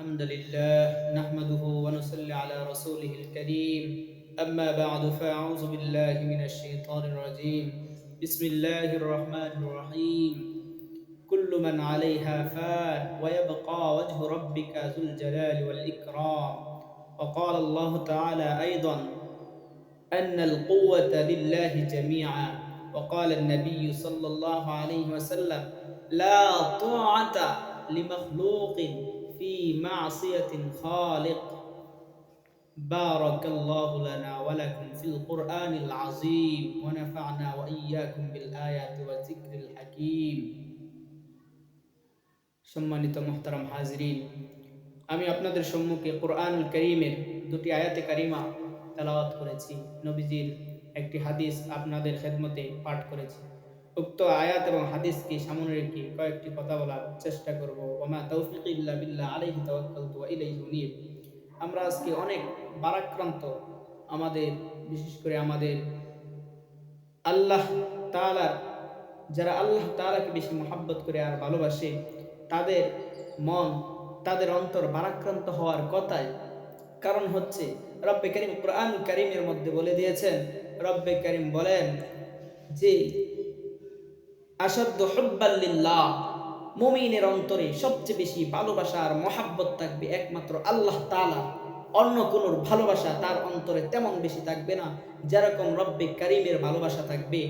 الحمد لله نحمده ونصلي على رسوله الكريم. أما بعد فأعوذ بالله من الشيطان الرجيم. بسم الله الرحمن الرحيم. كل من عليها فان ويبقى وجه ربك ذو الجلال والإكرام. وقال الله تعالى أيضا أن القوة لله جميعا. وقال النبي صلى الله عليه وسلم لا طاعة لمخلوق في معصية خالق بارك الله لنا ولكم في القرآن العظيم ونفعنا وإياكم بالآيات والذكر الحكيم সম্মানিত মোহতারাম হাজরিন আমি আপনাদের সম্মুখে কোরআনুল করিমের দুটি আয়াতে কারিমা তেলাওয়াত করেছি নবীজির একটি হাদিস আপনাদের খেদমতে পাঠ করেছি উক্ত আয়াত এবং হাদিসকে সামনে রেখে কয়েকটি কথা বলার চেষ্টা করব। ওমা তৌফিক ইল্লা বিল্লাহ আলাইহি তাওয়াক্কালতু ওয়া ইলাইহি উনীব। আমরা আজকে অনেক বারাক্রান্ত আমাদের, বিশেষ করে আমাদের আল্লাহ তাআলার, যারা আল্লাহ তাআলাকে বেশি মহাব্বত করে আর ভালোবাসে, তাদের মন, তাদের অন্তর বারাক্রান্ত হওয়ার কথায় কারণ হচ্ছে, রব্বে করিম কোরআন করিমের মধ্যে বলে দিয়েছেন, রব্বে করিম বলেন যে আসাদ্দ হব্বাল্লিল্লাহ মুমিনের অন্তরে সবচেয়ে বেশি ভালোবাসা আর মহাব্বত থাকবে একমাত্র আল্লাহ তালা অন্য কোন ভালোবাসা তার অন্তরে তেমন বেশি থাকবে না, যেরকম রব্বে কারিমের ভালোবাসা থাকবে।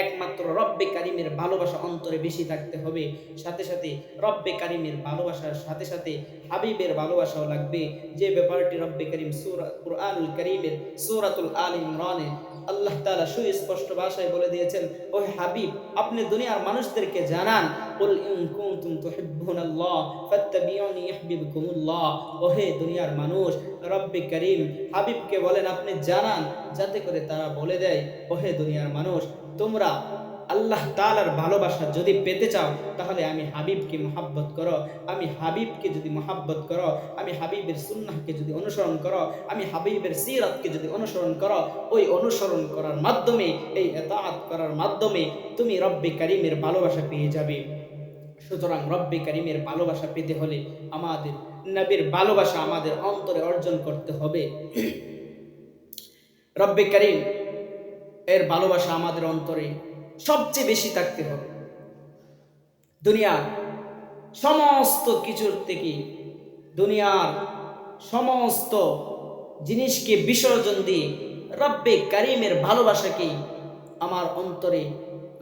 একমাত্র রব্বে কারিমের ভালোবাসা অন্তরে বেশি থাকতে হবে। সাথে সাথে রব্বে কারিমের ভালোবাসার সাথে সাথে হাবিবের ভালোবাসাও লাগবে। যে ব্যাপারটি রব্বে করিম সুরা কুরআনুল করিমের সূরাতুল আল ইমরানে আল্লাহ তালা সুস্পষ্ট ভাষায় বলে দিয়েছেন ও হাবিব, আপনি দুনিয়ার মানুষদেরকে জানান, কুল ইন কুনতুম তুহিব্বুনাল্লাহ, ফাত্তাবিউনি ইউহিব্বুকুমুল্লাহ। ও হে দুনিয়ার মানুষ, রব্বি করিম, হাবিবকে বলেন, আপনি জানান, যাতে করে তারা বলে দেয়, ওহে দুনিয়ার মানুষ, তোমরা আল্লাহ তালার ভালোবাসা যদি পেতে চাও, তাহলে আমি হাবিবকে মহাব্বত করো, আমি হাবিবকে যদি মহাব্বত করো, আমি হাবিবের সুন্নাহকে যদি অনুসরণ করো, আমি হাবিবের সিরাতকে যদি অনুসরণ করো, ওই অনুসরণ করার মাধ্যমে, এই এতাআত করার মাধ্যমে তুমি রব্বে কারিমের ভালোবাসা পেয়ে যাবে। সুতরাং রব্বে কারিমের ভালোবাসা পেতে হলে আমাদের নবীর ভালোবাসা আমাদের অন্তরে অর্জন করতে হবে। রব্বে করিম, এর ভালোবাসা আমাদের অন্তরে সবচেয়ে বেশি থাকতে হবে। দুনিয়ার সমস্ত কিছুর থেকে দুনিয়ার সমস্ত জিনিসকে বিসর্জন দিয়ে রব্বে কারিমের ভালোবাসাকেই আমার অন্তরে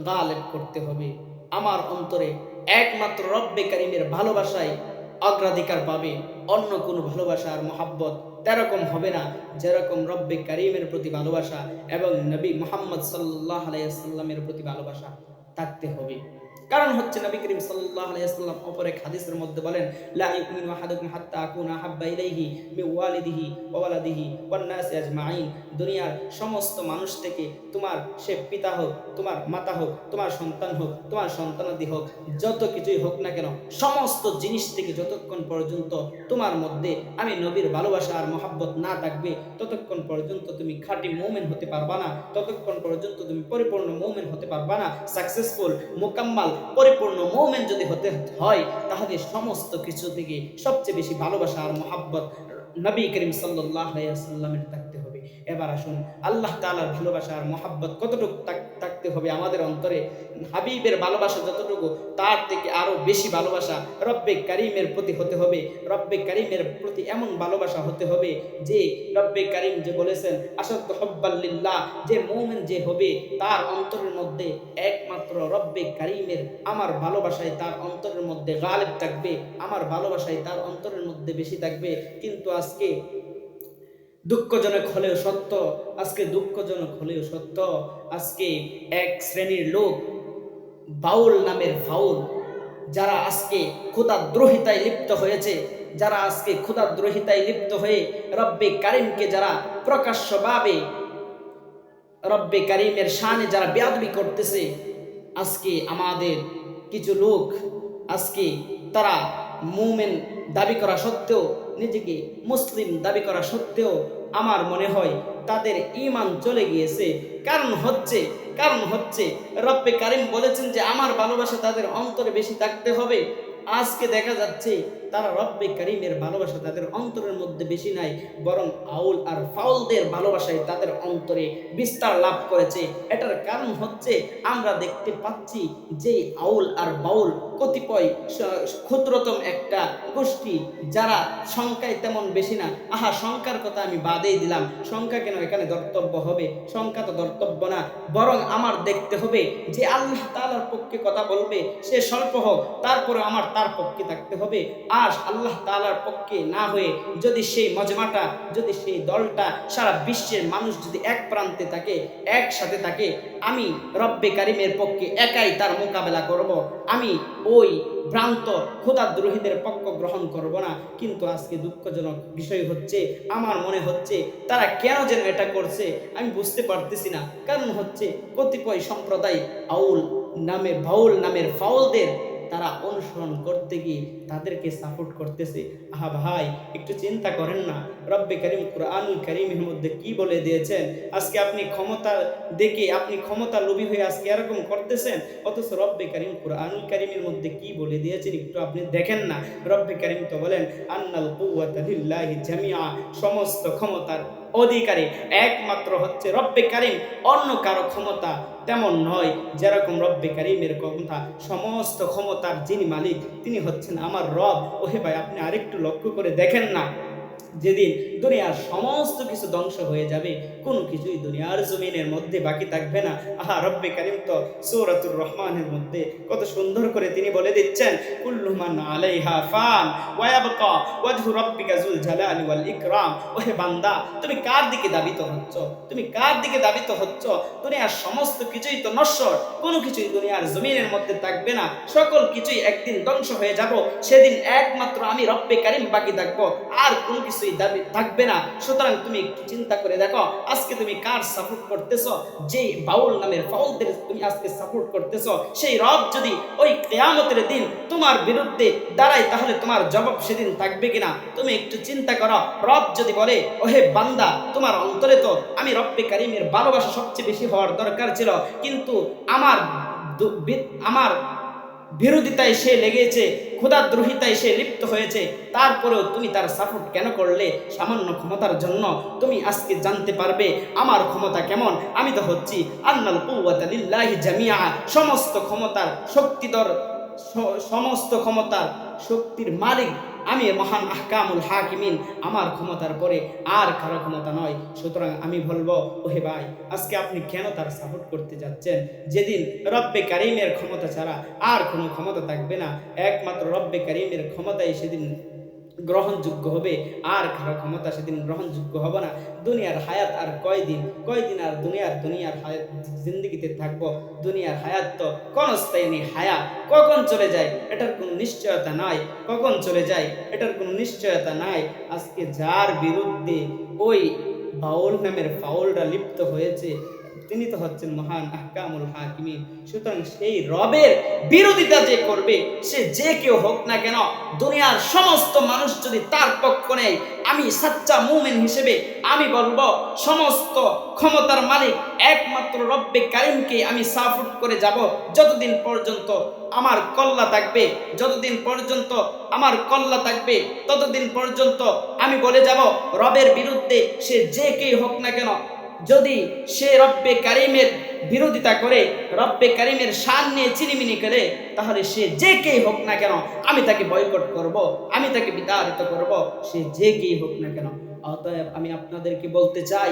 গালেব করতে হবে। আমার অন্তরে একমাত্র রব্বে কারিমের ভালোবাসায় অগ্রাধিকার পাবে। অন্য কোনো ভালোবাসা আর মহাব্বত তেরকম হবে না, যেরকম রব্বে করিমের প্রতি ভালোবাসা এবং নবী মোহাম্মদ সাল্লাহ আলাইসাল্লামের প্রতি ভালোবাসা থাকতে হবে। কারণ হচ্ছে নবী করিম সাল্লাহ আলাইসাল্লাম অপর এক হাদিসের মধ্যে বলেন, লা ইউমিনু আহাদুকুম হাত্তা আকুনা ইলাইহি ওয়া ওয়ালাদিহি ওয়ান নাসি আজমাইন। দুনিয়ার সমস্ত মানুষ থেকে তোমার সে পিতা হোক, তোমার মাতা হোক, তোমার সন্তান হোক, তোমার সন্তানাদি হোক, যত কিছুই হোক না কেন, সমস্ত জিনিস থেকে যতক্ষণ পর্যন্ত তোমার মধ্যে আমি নবীর ভালোবাসা আর মহাব্বত না থাকবে, ততক্ষণ পর্যন্ত তুমি খাঁটি মৌমেন হতে পারবা না, ততক্ষণ পর্যন্ত তুমি পরিপূর্ণ মৌমেন হতে পারবা না সাকসেসফুল মোকাম্মাল পরিপূর্ণ মোমেন যদি হতে হয়, তাহলে সমস্ত কিছু থেকে সবচেয়ে বেশি ভালোবাসা আর মোহাব্বত নবী করিম সাল্লাহ সাল্লামের থাকতে হবে। এবার আসুন, আল্লাহ তালার ভালোবাসা আর মহাব্বত কতটুকু থাকতে হবে আমাদের অন্তরে। হাবিবের ভালোবাসা যতটুকু, তার থেকে আরও বেশি ভালোবাসা রব্বে কারিমের প্রতি হতে হবে। রব্বে কারিমের প্রতি এমন ভালোবাসা হতে হবে যে, রব্বে কারিম যে বলেছেন আসাদ হব্বাল্লিল্লাহ যে মৌমেন যে হবে, তার অন্তরের মধ্যে একমাত্র রব্বে কারিমের আমার ভালোবাসায় তার অন্তরের মধ্যে গালেব থাকবে, আমার ভালোবাসায় তার অন্তরের মধ্যে বেশি থাকবে। কিন্তু আজকে দুঃখজনক হলেও সত্য, আজকে দুঃখজনক হলেও সত্য, আজকে এক শ্রেণির লোক বাউল নামের ফাউল যারা আজকে ক্ষুদাদ্রোহিতায় লিপ্ত হয়েছে, যারা আজকে ক্ষুদাদ্রোহিতায় লিপ্ত হয়ে রব্বে কারিমকে যারা প্রকাশ্যভাবে, রব্বে কারিমের শানে যারা বেয়াদবি করতেছে, আজকে আমাদের কিছু লোক, আজকে তারা মুমেন দাবি করা সত্ত্বেও, নিজেকে মুসলিম দাবি করা সত্ত্বেও আমার মনে হয় তাদের ইমান চলে গিয়েছে। কারণ হচ্ছে কারণ হচ্ছে, রব্বে কারিম বলেছেন যে আমার ভালোবাসা তাদের অন্তরে বেশি থাকতে হবে। আজকে দেখা যাচ্ছে তারা রব্বে কারিমের ভালোবাসা তাদের অন্তরের মধ্যে বেশি নাই, বরং আউল আর ফাউলদের ভালোবাসায় তাদের অন্তরে বিস্তার লাভ করেছে। এটার কারণ হচ্ছে আমরা দেখতে পাচ্ছি যে আউল আর বাউল কতিপয় ক্ষুদ্রতম একটা গোষ্ঠী যারা সংখ্যায় তেমন বেশি না। আহা, সংখ্যার কথা আমি বাদেই দিলাম। সংখ্যা কেন এখানে দর্তব্য হবে? সংখ্যা তো দর্তব্য না। বরং আমার দেখতে হবে যে আল্লাহ তালার পক্ষে কথা বলবে, সে স্বল্প হোক তারপরে আমার তার পক্ষে থাকতে হবে। আর আল্লাহ তালার পক্ষে না হয়ে যদি সেই মজমাটা, যদি সেই দলটা সারা বিশ্বের মানুষ যদি এক প্রান্তে থাকে, একসাথে থাকে আমি রব্বে কারিমের পক্ষে একাই তার মোকাবেলা করব। আমি ওই ভ্রান্ত ক্ষুদাদ্রোহীদের পক্ষ গ্রহণ করব না। কিন্তু আজকে দুঃখজনক বিষয় হচ্ছে, আমার মনে হচ্ছে তারা কেন যেন এটা করছে, আমি বুঝতে পারতেছি না। কারণ হচ্ছে কতিপয় সম্প্রদায় আউল নামে ভাউল নামের ফাউলদের তারা অনুসরণ করতে গিয়ে তাদেরকে সাপোর্ট করতেছে। আহা ভাই, একটু চিন্তা করেন না। রব্বে করিম কোরআনুল করিমের মধ্যে কি বলে দিয়েছেন? আজকে আপনি ক্ষমতা দেখে আপনি ক্ষমতা লোভী হয়ে আজকে এরকম করতেছেন? অথচ রব্বে করিম কোরআনুল করিমের মধ্যে কি বলে দিয়েছেন একটু আপনি দেখেন না। রব্বে করিম তো বলেন, আন্নাল কুওয়াতা লিল্লাহি জামিআ। সমস্ত ক্ষমতার অধিকারী একমাত্র হচ্ছে রব্বে কারিম, অন্য কারও ক্ষমতা তেমন নয়, যেরকম রব্বে কারিমের কথা সমস্ত ক্ষমতার যিনি মালিক, তিনি হচ্ছেন আমার রব। ওহে ভাই, আপনি আরেকটু লক্ষ্য করে দেখেন না। যেদিন দুনিয়ার সমস্ত কিছু ধ্বংস হয়ে যাবে, কোনো কিছুই দুনিয়ার জমিনের মধ্যে বাকি থাকবে না। আহা, রব্বে কারিম তো সৌরাতুর রহমানের মধ্যে কত সুন্দর করে তিনি বলে দিচ্ছেন কুল্লুমান আলাইহা ফান ওয়ায়াবকা ওয়াজহু রাব্বিকা যুল জালালি ওয়াল ইকরাম। ওহে বান্দা, তুমি কার দিকে দাবিত হচ্ছ? তুমি কার দিকে দাবিত হচ্ছ? দুনিয়ার সমস্ত কিছুই তো নশ্বর, কোনো কিছুই দুনিয়ার জমিনের মধ্যে থাকবে না। সকল কিছুই একদিন ধ্বংস হয়ে যাব, সেদিন একমাত্র আমি রব্বে কারিম বাকি থাকব। আর কোনো কিছুই দাবি থাকবে না। সুতরাং তুমি একটু চিন্তা করে দেখো, আজকে তুমি কার সাপোর্ট করতেছো? যে বাউল নামের ফাউলদের তুমি আজকে সাপোর্ট করতেছো, সেই রব যদি ওই কেয়ামতের দিন তোমার বিরুদ্ধে দাঁড়ায়, তাহলে তোমার জবাব সেদিন থাকবে কিনা? তুমি একটু চিন্তা করো। রব যদি বলে, ওহে বান্দা, তোমার অন্তরে তো আমি রব্বে কারিমের ভালোবাসা সবচেয়ে বেশি হওয়ার দরকার ছিল। কিন্তু আমার আমার বিরোধিতায় সে লেগেছে ক্ষুদাদ্রোহিতায় সে লিপ্ত হয়েছে। তারপরেও তুমি তার সাপোর্ট কেন করলে? সামান্য ক্ষমতার জন্য তুমি আজকে জানতে পারবে আমার ক্ষমতা কেমন। আমি তো হচ্ছি আন্নাল কুওয়াতা জামিয়া সমস্ত ক্ষমতার শক্তিধর সমস্ত ক্ষমতার শক্তির মালিক আমি মহান আহকামুল হাকিমিন, আমার ক্ষমতার পরে আর কারও ক্ষমতা নয়। সুতরাং আমি বলব, ওহে ভাই, আজকে আপনি কেন তার সাপোর্ট করতে যাচ্ছেন? যেদিন রব্বে কারিমের ক্ষমতা ছাড়া আর কোনো ক্ষমতা থাকবে না। একমাত্র রব্বে কারিমের ক্ষমতায় সেদিন গ্রহণযোগ্য হবে। আর কারও ক্ষমতা সেদিন গ্রহণযোগ্য হবে না। দুনিয়ার হায়াত আর কয়দিন? কয়দিন আর দুনিয়ার দুনিয়ার হায়াত জিন্দগিতে থাকব? দুনিয়ার হায়াত তো ক্ষণস্থায়ী নেই। হায়াত কখন চলে যায়? এটার কোনো নিশ্চয়তা নাই। কখন চলে যায়? এটার কোনো নিশ্চয়তা নাই। আজকে যার বিরুদ্ধে ওই বাউল নামের ফাউলরা লিপ্ত হয়েছে তিনি তো হচ্ছেন মহান আহকামুল হাকিমিন। সুতরাং সেই রবের বিরোধিতা যে করবে, সে যে কেউ হোক না কেন দুনিয়ার সমস্ত মানুষ যদি তার পক্ষ নেয়, আমি সাচ্চা মুমিন হিসেবে আমি বলব, সমস্ত ক্ষমতার মালিক একমাত্র রব্বে কারিমকে আমি সাপোর্ট করে যাব। যতদিন পর্যন্ত আমার কল্লা থাকবে, যতদিন পর্যন্ত আমার কল্লা থাকবে, ততদিন পর্যন্ত আমি বলে যাব, রবের বিরুদ্ধে সে যে কেই হোক না কেন যদি সে রব্বে কারিমের বিরোধিতা করে, রব্বে কারিমের সার নিয়ে চিনিমিনি করে, তাহলে সে যে কেই হোক না কেন, আমি তাকে বয়কট করব, আমি তাকে বিতাড়িত করব, সে যে কেই হোক না কেন। অতএব আমি আপনাদেরকে বলতে চাই,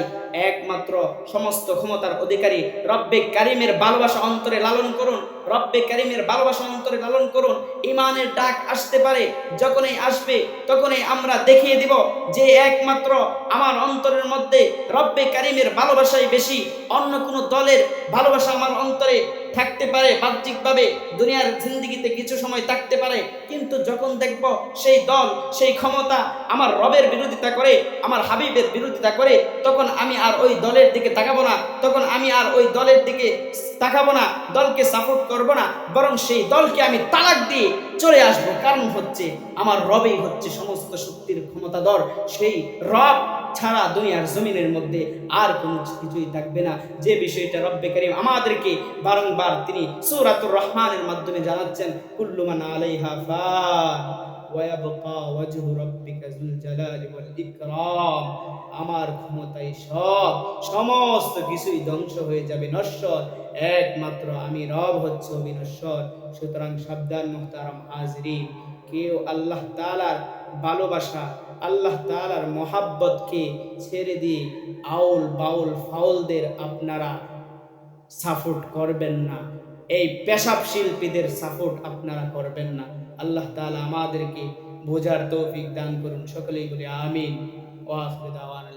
একমাত্র সমস্ত ক্ষমতার অধিকারী রব্বে কারিমের ভালোবাসা অন্তরে লালন করুন, রব্বে কারিমের ভালোবাসা অন্তরে লালন করুন ইমানের ডাক আসতে পারে, যখনই আসবে তখনই আমরা দেখিয়ে দিব যে একমাত্র আমার অন্তরের মধ্যে রব্বে কারিমের ভালোবাসাই বেশি, অন্য কোনো দলের ভালোবাসা আমার অন্তরে থাকতে পারে বাহ্যিকভাবে, দুনিয়ার জিন্দিগিতে কিছু সময় থাকতে পারে, কিন্তু যখন দেখব সেই দল, সেই ক্ষমতা আমার রবের বিরোধিতা করে, আমার হাবিবের বিরোধিতা করে, তখন আমি আর ওই দলের দিকে তাকাবো না, তখন আমি আর ওই দলের দিকে তাকাবো না, দলকে সাপোর্ট করব না, বরং সেই দলকে আমি তালাক দিয়ে চলে আসব। কারণ হচ্ছে, আমার রবেই হচ্ছে সমস্ত শক্তির ক্ষমতাধর, সেই রব ছাড়া দুনিয়ার জমিনের মধ্যে আর কোনো কিছুই থাকবে না। যে বিষয়টা রব্বে করিম আমাদেরকে বারংবার তিনি সূরাতুর রহমানের মাধ্যমে জানাচ্ছেন কুল্লুমান আমার ক্ষমতায় সব, সমস্ত কিছুই ধ্বংস হয়ে যাবে, নশ্বর। একমাত্র আমি রব হচ্ছে অবিনশ্বর। সুতরাং সাবধান, মুহতারাম, হাজরিন। কেউ আল্লাহ তালার ভালোবাসা, আল্লাহ তালার মহাব্বতকে ছেড়ে দিয়ে আউল বাউল ফাউলদের আপনারা সাপোর্ট করবেন না। এই পেশাব শিল্পীদের সাপোর্ট আপনারা করবেন না। আল্লাহ তালা আমাদেরকে বোঝার তৌফিক দান করুন। সকলেই বলি আমিন। দাওয়ানা